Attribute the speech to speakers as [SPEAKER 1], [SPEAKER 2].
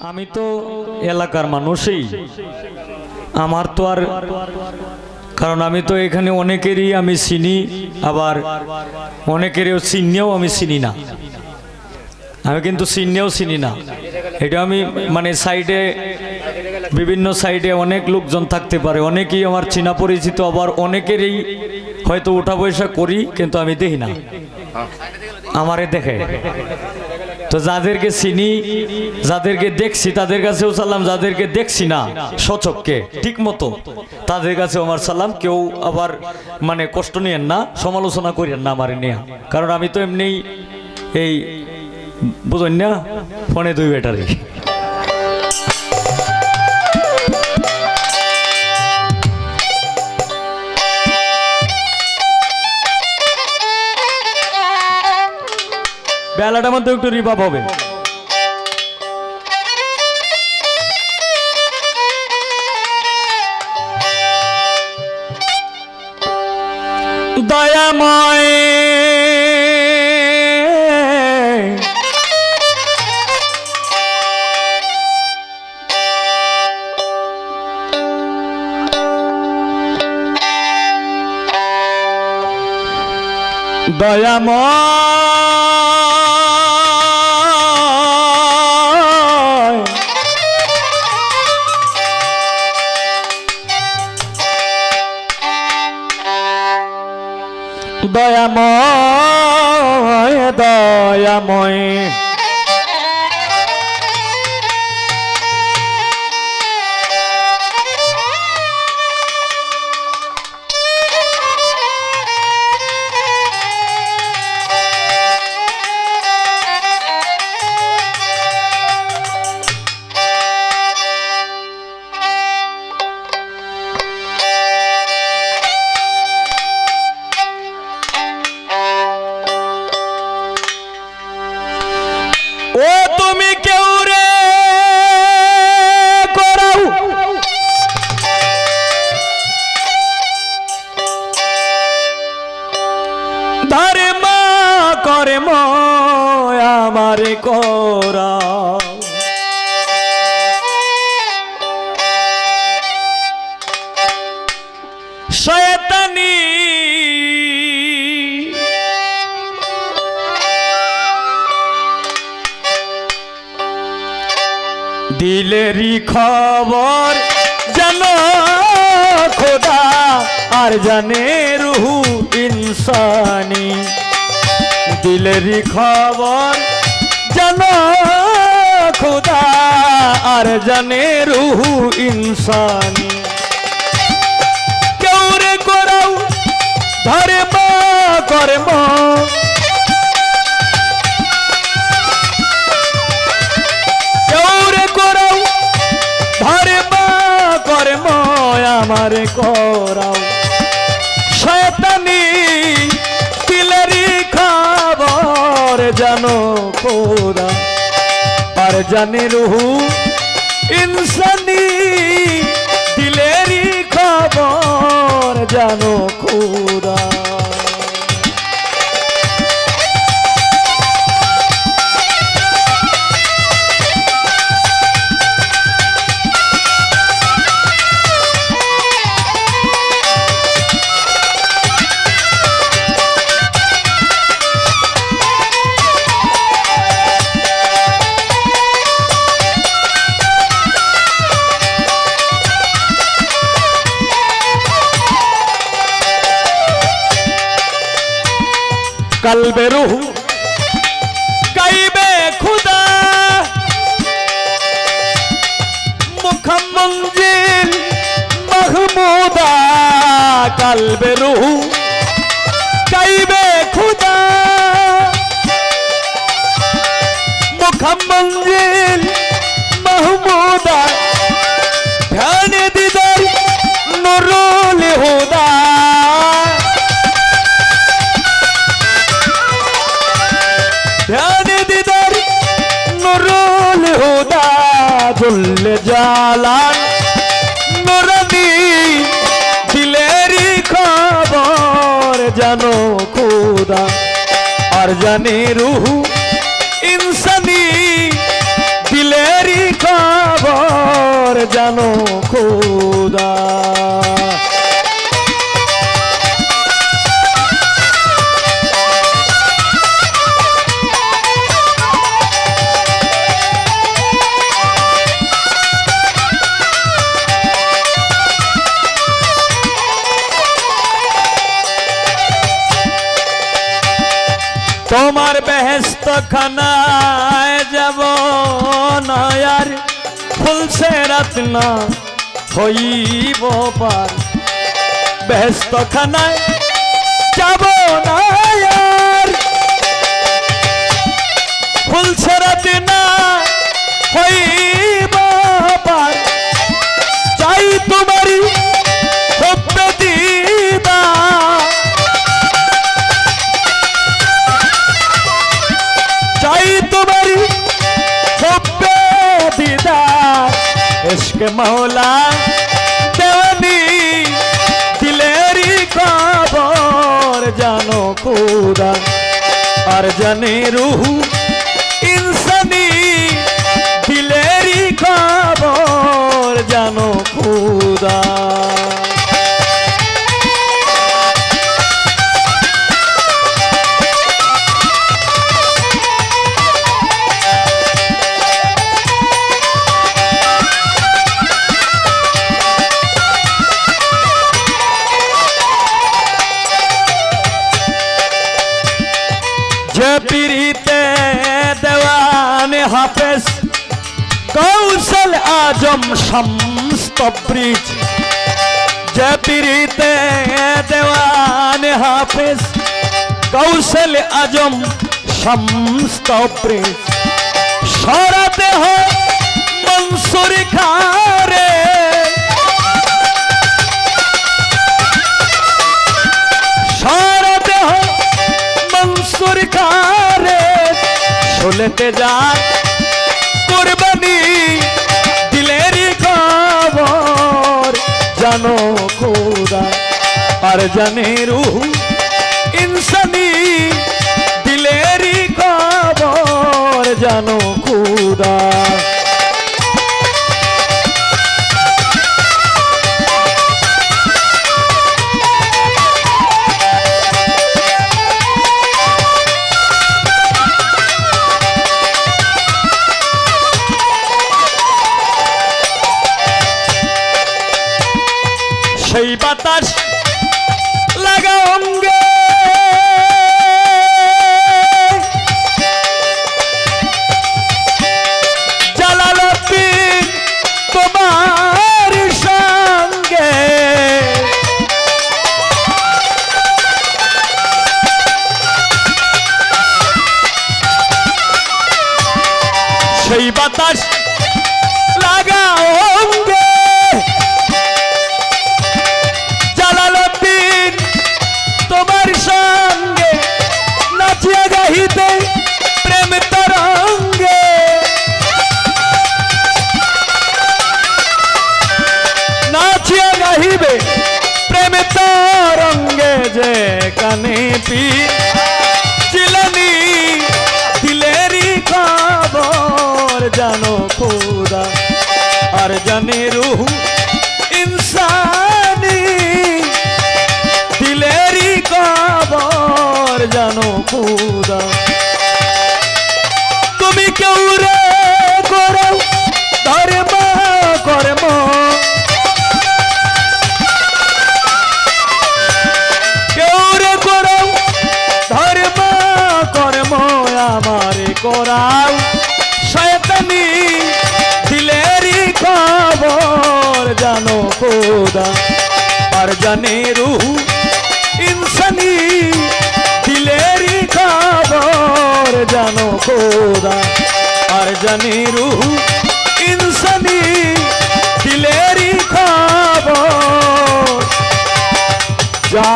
[SPEAKER 1] আমি তো এলাকার মানুষই। আমার তো আর কারণ আমি তো এখানে অনেকেরই আমি চিনি, আবার অনেকেরও চিনিও আমি চিনি না। আমি কিন্তু চিনিও চিনি না। এটা আমি মানে সাইডে, বিভিন্ন সাইডে অনেক লোকজন থাকতে পারে। অনেকেই আমার চেনা পরিচিত, আবার অনেকেরই হয়তো ওঠা পয়সা করি, কিন্তু আমি দেখি না। আমারে দেখে। তো যাদেরকে চিনি, যাদেরকে দেখছি, তাদের কাছেও সালাম, যাদেরকে দেখছি না, সচককে, ঠিক মতো। তাদের কাছে আমার সালাম, কেউ আবার মানে কষ্ট নিয়েন না, সমালোচনা করিয়েন না আমার নিয়ে। কারণ আমি তো এমনি এই বুঝেন না, ফোনে দুই ব্যাটারি। বেলাটার মধ্যে একটু রিভাব হবে। দয়াময়। দয়াময়। দয়াময় দয়াময়। দিলেরই খবর জান খোদা আর জানে রুহু ইনসানি। দিলেরই খবর জান খোদা আর জানে রুহু ইনসানি। কেউ রে করাও ধরে মা করে আমার করাও। শয়তানি, তিলেরি খাবার জানো কোরা আর জানে রুহু, ইনসানি দিলেরি খাবার জানো খোদা कल बेरू कई बे खुदा मुखम मंजिल कल बेरू कई बे खुदा मुखम मंजिल জানো খুদা আর জানে রুহু ইনসানি দিলেরি খবর জানো খুদা। বেহেস্ত খানায় যাব নয়ার ফুলছে রত্ন হইব পার। ব্যস্তখানায় খানায় যাব নয়ার ফুলছে রত্ন হইব আর জানে রুহু হাফেজ। কৌশল আজম সমস্ত ব্রিজ। যে পিরিতে দেওয়ান হাফেজ, কৌশল আজম সমস্ত ব্রিজ। সরাতে হয় মনসুর খারে। সরাতে হয় মনসুর খারে। শুনতে যায় জানো খোদা আর জানে রুহ ইনসানি দিলেরি খবর জানো খুদা। সেই বাতাস লাগা অঙ্গে। জালালউদ্দিন তোমার সঙ্গে, নাচিয়া গাহিতে প্রেম তরঙ্গে। নাচিয়া গাহিবে প্রেম তরঙ্গে যে কানে জানো খোদা, আর জানে রুহ ইনসানি। দিলেরি খবর জানো খুদা। তুমি কেউ রে করো ধর্ম, কর্ম। কেউ রে করো ধর্ম, কর্ম, আমারে করাও। खुदा मर जाने रूह इंसनी दिलेरी का बार जानो खुदा मर जाने रूह इंसनी दिलेरी का बार जा